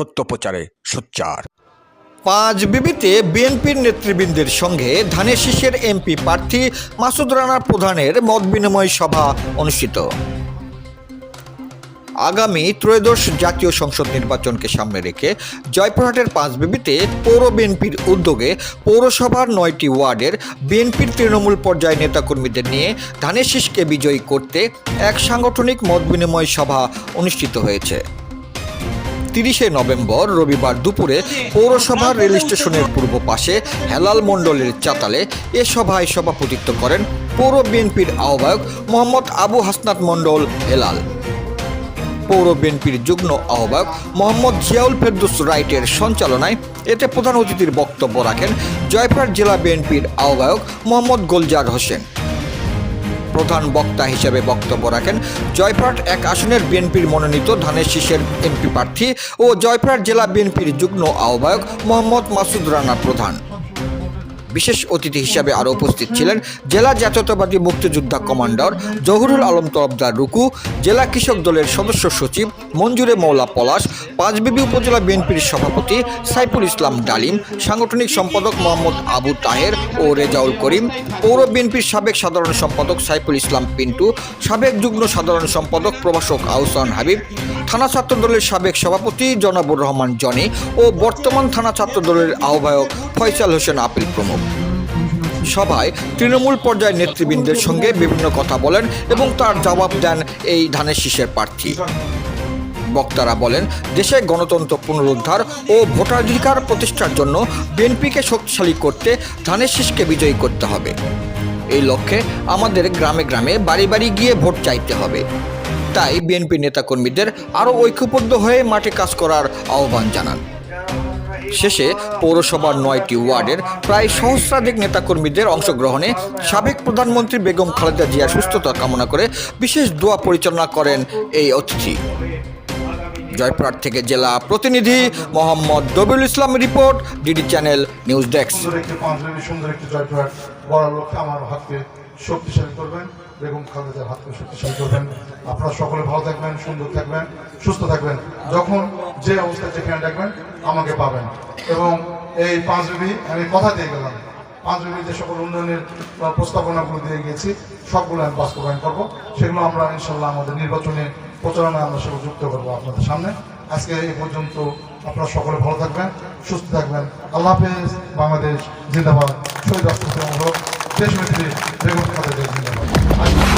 সত্য প্রচারে সোচ্চার। পাঁচ বিবিতে বিএনপির নেতৃবৃন্দের সঙ্গে ধানের শীষের এমপি প্রার্থী মাসুদ রানা প্রধানের মত বিনিময় সভা অনুষ্ঠিত। আগামী ত্রয়োদশ জাতীয় সংসদ নির্বাচনকে সামনে রেখে জয়পুরহাটের পাঁচ বিবিতে পৌর বিএনপির উদ্যোগে পৌরসভার নয়টি ওয়ার্ডের বিএনপির তৃণমূল পর্যায়ে নেতাকর্মীদের নিয়ে ধানের শীষকে বিজয়ী করতে এক সাংগঠনিক মত বিনিময় সভা অনুষ্ঠিত হয়েছে। তিরিশে নভেম্বর রবিবার দুপুরে পৌরসভার রেল স্টেশনের পূর্ব পাশে হেলাল মণ্ডলের চাতালে এ সভায় সভাপতিত্ব করেন পৌর বিএনপির আহ্বায়ক মোহাম্মদ আবু হাসনাত মণ্ডল হেলাল। পৌর বিএনপির যুগ্ম আহ্বায়ক মোহাম্মদ জিয়াউল ফেরদুস রাইটের সঞ্চালনায় এতে প্রধান অতিথির বক্তব্য রাখেন জয়পুরহাট জেলা বিএনপির আহ্বায়ক মোহাম্মদ গোলজার হোসেন। প্রধান বক্তা হিসেবে বক্তব্য রাখেন। জয়পুরহাট এক আসনের বিএনপির মনোনীত ধানের শীষের এমপি প্রার্থী ও জয়পুরহাট জেলা বিএনপির যুগ্ম আহ্বায়ক মোহাম্মদ মাসুদ রানা প্রধান। বিশেষ অতিথি হিসাবে আরও উপস্থিত ছিলেন জেলা জাতীয়তাবাদী মুক্তিযোদ্ধা কমান্ডার জহুরুল আলম তরফদার রুকু, জেলা কৃষক দলের সদস্য সচিব মঞ্জুরে মৌলা পলাশ, পাঁচবিবি উপজেলা বিএনপির সভাপতি সাইফুল ইসলাম ডালিম, সাংগঠনিক সম্পাদক মোহাম্মদ আবু তাহের ও রেজাউল করিম, পৌর বিএনপির সাবেক সাধারণ সম্পাদক সাইফুল ইসলাম পিন্টু, সাবেক যুগ্ম সাধারণ সম্পাদক প্রভাষক আহসান হাবিব থানা ছাত্র দলের সাবেক সভাপতি জনাবুর রহমান জনি ও বর্তমান থানা ছাত্র দলের আহ্বায়ক ফয়সাল হোসেন আপিল প্রমুখ। সভায় তৃণমূল পর্যায়ের নেতৃবৃন্দের সঙ্গে বিভিন্ন কথা বলেন এবং তার জবাব দেন এই ধানের শীষের প্রার্থী। বক্তারা বলেন, দেশে গণতন্ত্র পুনরুদ্ধার ও ভোটাধিকার প্রতিষ্ঠার জন্য বিএনপিকে শক্তিশালী করতে ধানের শীষকে বিজয়ী করতে হবে। এই লক্ষ্যে আমাদের গ্রামে গ্রামে বাড়ি বাড়ি গিয়ে ভোট চাইতে হবে। তাই বিএনপি নেতাকর্মীদের আরও ঐক্যবদ্ধ হয়ে মাঠে কাজ করার আহ্বান জানান। শেষে পৌরসভার নয়টি ওয়ার্ডের প্রায় সহস্রাধিক নেতাকর্মীদের অংশগ্রহণে সাবেক প্রধানমন্ত্রী বেগম খালেদা জিয়ার সুস্থতা কামনা করে বিশেষ দোয়া পরিচালনা করেন এই অতিথি। জয়পুরহাট থেকে জেলা প্রতিনিধি Mohammad Dabiul Islam report, DD channel news desk. সুন্দর একটি জয়পুরহাট গড়ার লক্ষ্যে আমার হাতকে শক্তিশালী করবেন, বেগম খালেদার হাতকে শক্তিশালী করবেন। আপনারা সকলে ভালো থাকবেন, সুন্দর থাকবেন, সুস্থ থাকবেন। যখন যে অবস্থায় যেখানে ডাকবেন আমাকে পাবেন। এবং এই পাঁচবিবি আমি কথা দিয়ে গেলাম। পাঁচবিবি যে সকল উন্নয়নের প্রস্তাবনাগুলো দিয়ে গেছি, সবগুলো আমি বাস্তবায়ন করব। সেগুলো আমরা ইনশাল্লাহ আমাদের নির্বাচনে প্রচারণায় আমরা সেগুলো যুক্ত করব আপনাদের সামনে। আজকে এই পর্যন্ত আপনারা সকলে ভালো থাকবেন, সুস্থ থাকবেন। আল্লাহ হাফেজ, বাংলাদেশ জিন্দাবাদ। শহীদ রাষ্ট্রপতি দেশ নেত্রী জিয়া